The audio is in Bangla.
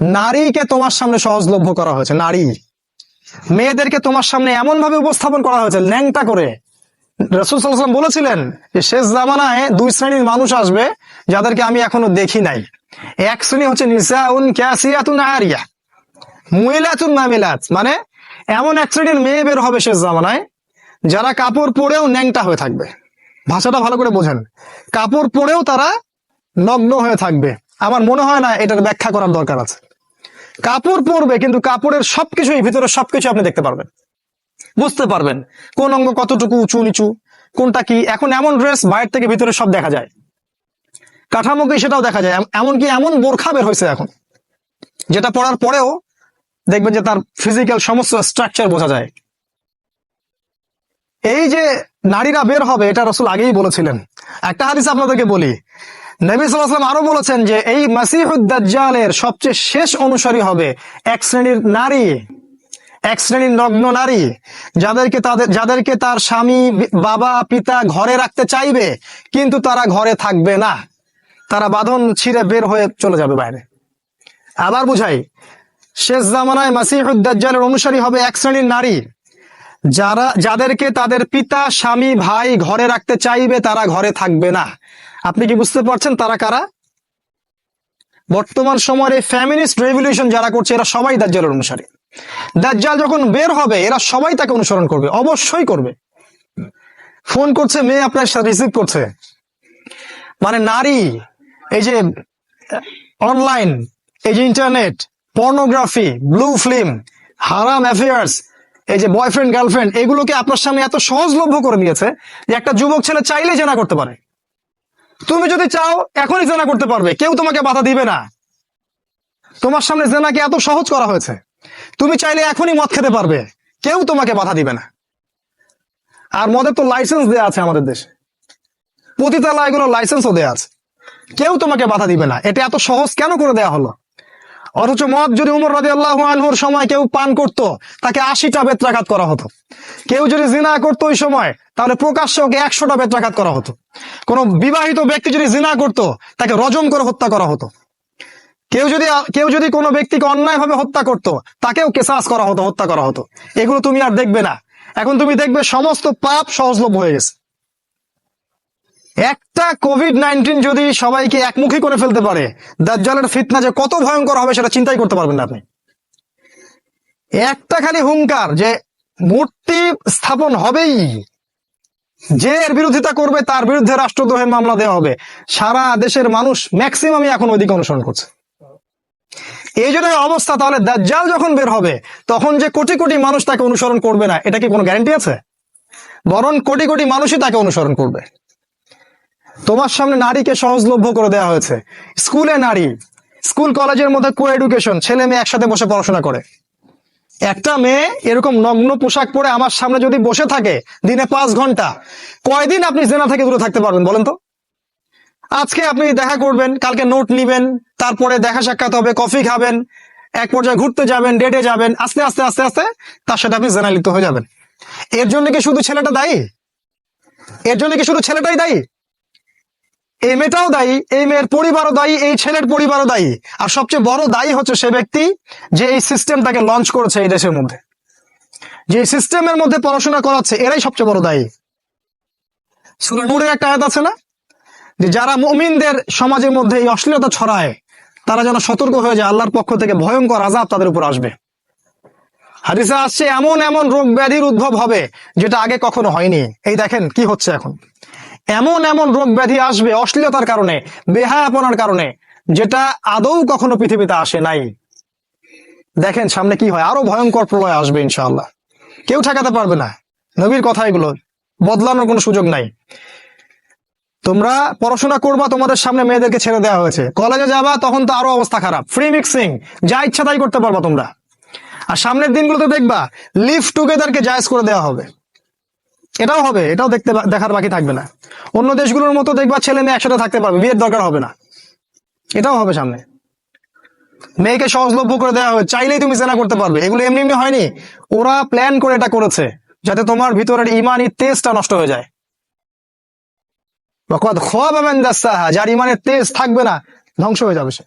নারীকে তোমার সামনে সহজলভ্য করা হয়েছে, নারী। মেয়েদেরকে তোমার সামনে এমন ভাবে উপস্থাপন করা হয়েছে ল্যাংটা করে। রসুল সাল্লাম বলেছিলেন যে শেষ জামানায় দুই শ্রেণির মানুষ আসবে যাদেরকে আমি এখনও দেখি নাই। এক শ্রেণি হচ্ছে নিসাউন ক্যাসিয়াতুন আরিয়া, মুইলাতুন মামিলাত মানে এমন এক শ্রেণির মেয়ে বের হবে শেষ জামানায় যারা কাপড় পরেও ন্যাংটা হয়ে থাকবে। ভাষাটা ভালো করে বোঝেন। কাপড় পরেও তারা নগ্ন হয়ে থাকবে। আমার মনে হয় না এটার ব্যাখ্যা করার দরকার আছে। কাপড় পরবে কিন্তু কাপড়ের সবকিছুই ভিতরে সবকিছু আপনি দেখতে পারবেন। বুঝতে পারবেন কোন অঙ্গ কতটুকু উঁচু নিচু, কোনটা কি। এখন এমন ড্রেস বাইরে থেকে ভিতরে সব দেখা যায়। কাঠামো কি সেটাও দেখা যায়। এম- এমনকি এমন বোরখা বের হয়েছে এখন, যেটা পড়ার পরেও দেখবেন যে তার ফিজিক্যাল সমস্ত স্ট্রাকচার বোঝা যায়। এই যে নারীরা বের হবে, এটা রসুল আগেই বলেছিলেন। একটা হাদিস আপনাদেরকে বলি নবী সাল্লাম আরও বলেছেন যে এই মাসিহুদ্দাজ্জালের সবচেয়ে শেষ অনুসারী হবে এক শ্রেণির নারী, এক শ্রেণির নগ্ন নারী, যাদেরকে তাদের, যাদেরকে তার স্বামী, বাবা, পিতা ঘরে রাখতে চাইবে, কিন্তু তারা ঘরে থাকবে না। তারা বাঁধন ছিঁড়ে বের হয়ে চলে যাবে বাইরে। আবার বুঝাই, শেষ জামানায় মাসিহুদ্দাজ্জালের অনুসারী হবে এক শ্রেণির নারী। যারা, যাদেরকে তাদের পিতা, স্বামী, ভাই ঘরে রাখতে চাইবে, তারা ঘরে থাকবে না। আপনি কি বুঝতে পারছেন তারা কারা? বর্তমান সময়ের ফ্যামিলিস্ট রেভলিউশন যারা করছে, এরা সবাই দাজ্জালের অনুসারী। দাজ্জাল যখন বের হবে, এরা সবাই তাকে অনুসরণ করবে, অবশ্যই করবে। ফোন করছে, মেয়ে আপনার সাথে রিসিভ করছে। মানে নারী, এই যে অনলাইন এই যে ইন্টারনেট পর্নোগ্রাফি ব্লু ফিল্ম হারাম অ্যাফেয়ার্স এই যে বয়ফ্রেন্ড গার্লফ্রেন্ড এগুলোকে আপনার সামনে এত সহজলভ্য করে দিয়েছে যে একটা যুবক ছেলে চাইলেই জানা করতে পারে। তুমি যদি চাও, এখনই জেনা করতে পারবে। কেউ তোমাকে বাধা দিবে না। তোমার সামনে জেনাকে এত সহজ করা হয়েছে। তুমি চাইলে এখনই মদ খেতে পারবে। কেউ তোমাকে বাধা দিবে না। আর মদের তো লাইসেন্স দেওয়া আছে আমাদের দেশে। পতিতালা এগুলো লাইসেন্সও দেওয়া আছে। কেউ তোমাকে বাধা দিবে না। এটা এত সহজ কেন করে দেয়া হলো? অথচ মদ যদি উমর রাজি আল্লাহ আনহুর সময় কেউ পান করত, তাকে আশিটা বেত্রাঘাত করা হতো। কেউ যদি জিনা করতো ওই সময়, তাহলে প্রকাশ্যে ওকে একশোটা বেত্রাঘাত করা হতো। কোন বিবাহিত ব্যক্তি যদি জিনা করত, তাকে রজম করে হত্যা করা হতো। কেউ যদি কেউ যদি কোনো ব্যক্তিকে অন্যায়ভাবে হত্যা করত, তাকেও কেসাস করা হতো, হত্যা করা হতো। এগুলো তুমি আর দেখবে না। এখন তুমি দেখবে সমস্ত পাপ সহজলভ্য হয়ে গেছে। একটা কোভিড নাইন্টিন যদি সবাইকে একমুখী করে ফেলতে পারে, দাজ্জালের ফিতনা যে কত ভয়ঙ্কর হবে সেটা চিন্তাই করতে পারবেন না আপনি। একটা খালি হুঙ্কার যে মূর্তি স্থাপন হবেই। যে এর বিরোধিতা করবে তার বিরুদ্ধে রাষ্ট্রদ্রোহের মামলা দেওয়া হবে। সারা দেশের মানুষ ম্যাক্সিমামই এখন ওইদিকে অনুসরণ করছে। এই জন্য অবস্থা, তাহলে দাজ্জাল যখন বের হবে, তখন যে কোটি কোটি মানুষ তাকে অনুসরণ করবে না, এটা কি কোনো গ্যারান্টি আছে? বরং কোটি কোটি মানুষই তাকে অনুসরণ করবে। তোমার সামনে নারীকে সহজলভ্য করে দেওয়া হয়েছে। স্কুলে নারী, স্কুল, কলেজের মধ্যে কো এডুকেশন, ছেলে মেয়ে একসাথে বসে পড়াশোনা করে। একটা মেয়ে এরকম নগ্ন পোশাক পরে আমার সামনে যদি বসে থাকে, দিনে পাঁচ ঘণ্টা, কয়দিন আপনি জেনা থেকে দূরে থাকতে পারবেন বলেন তো? আজকে আপনি দেখা করবেন, কালকে নোট নিবেন, তারপরে দেখা সাক্ষাৎ হবে, কফি খাবেন, এক পর্যায়ে ঘুরতে যাবেন ডেটে যাবেন, আস্তে আস্তে আস্তে আস্তে, তার সাথে আপনি জেনা লিপ্ত হয়ে যাবেন। এর জন্য কি শুধু ছেলেটা দায়ী? এর জন্য কি শুধু ছেলেটাই দায়ী? এই মেয়েটাও দায়ী, এই মেয়ের পরিবারও দায়ী, এই ছেলের পরিবারও দায়ী। আর সবচেয়ে বড় দায়ী হচ্ছে সে ব্যক্তি যে এই সিস্টেমটাকে লঞ্চ করেছে এই দেশের মধ্যে। যে সিস্টেমের মধ্যে পড়াশোনা করাচ্ছে, এরাই সবচেয়ে বড় দায়ী। সুরানুরের একটা আয়াত আছে না? যে যারা মুমিনদের সমাজের মধ্যে এই অশ্লীলতা ছড়ায়, তারা যেন সতর্ক হয়ে যায়, আল্লাহর পক্ষ থেকে ভয়ঙ্কর আজাব তাদের উপর আসবে। হাদিসে আসছে, এমন এমন রোগ ব্যাধির উদ্ভব হবে, যেটা আগে কখনো হয়নি। এই দেখেন কি হচ্ছে এখন। এমন এমন রোগ ব্যাধি আসবে অশ্লীলতার কারণে, বেহায়াপনার কারণে, যেটা আদৌ কখনো পৃথিবীতে আসে নাই। দেখেন সামনে কি হয়, আরও ভয়ঙ্কর প্রলয় আসবে ইনশাআল্লাহ। কেউ ঠেকাতে পারবে না। নবীর কথা এগুলো, বদলানোর কোনো সুযোগ নাই। তোমরা পড়াশোনা করবা, তোমাদের সামনে মেয়েদেরকে ছেড়ে দেওয়া হয়েছে। কলেজে যাবা, তখন তো আরও অবস্থা খারাপ। ফ্রি মিক্সিং যা ইচ্ছা তাই করতে পারবা তোমরা। আর সামনের দিনগুলোতে দেখবা লিভ টুগেদারকে জায়েজ করে দেওয়া হবে। এটাও হবে, এটাও দেখতে দেখার বাকি থাকবে না। অন্য দেশগুলোর মতো দেখবা ছেলে মেয়ে একসাথে থাকতে পারবে, বিয়ের দরকার হবে না। এটাও হবে সামনে। মেয়েকে সহজলভ্য করে দেওয়া হবে চাইলেই তুমি জেনা করতে পারবে। এগুলো এমনি এমনি হয়নি। ওরা প্ল্যান করে এটা করেছে, যাতে তোমার ভিতরের ইমানি তেজটা নষ্ট হয়ে যায়। যার ইমানের তেজ থাকবে না, ধ্বংস হয়ে যাবে সে।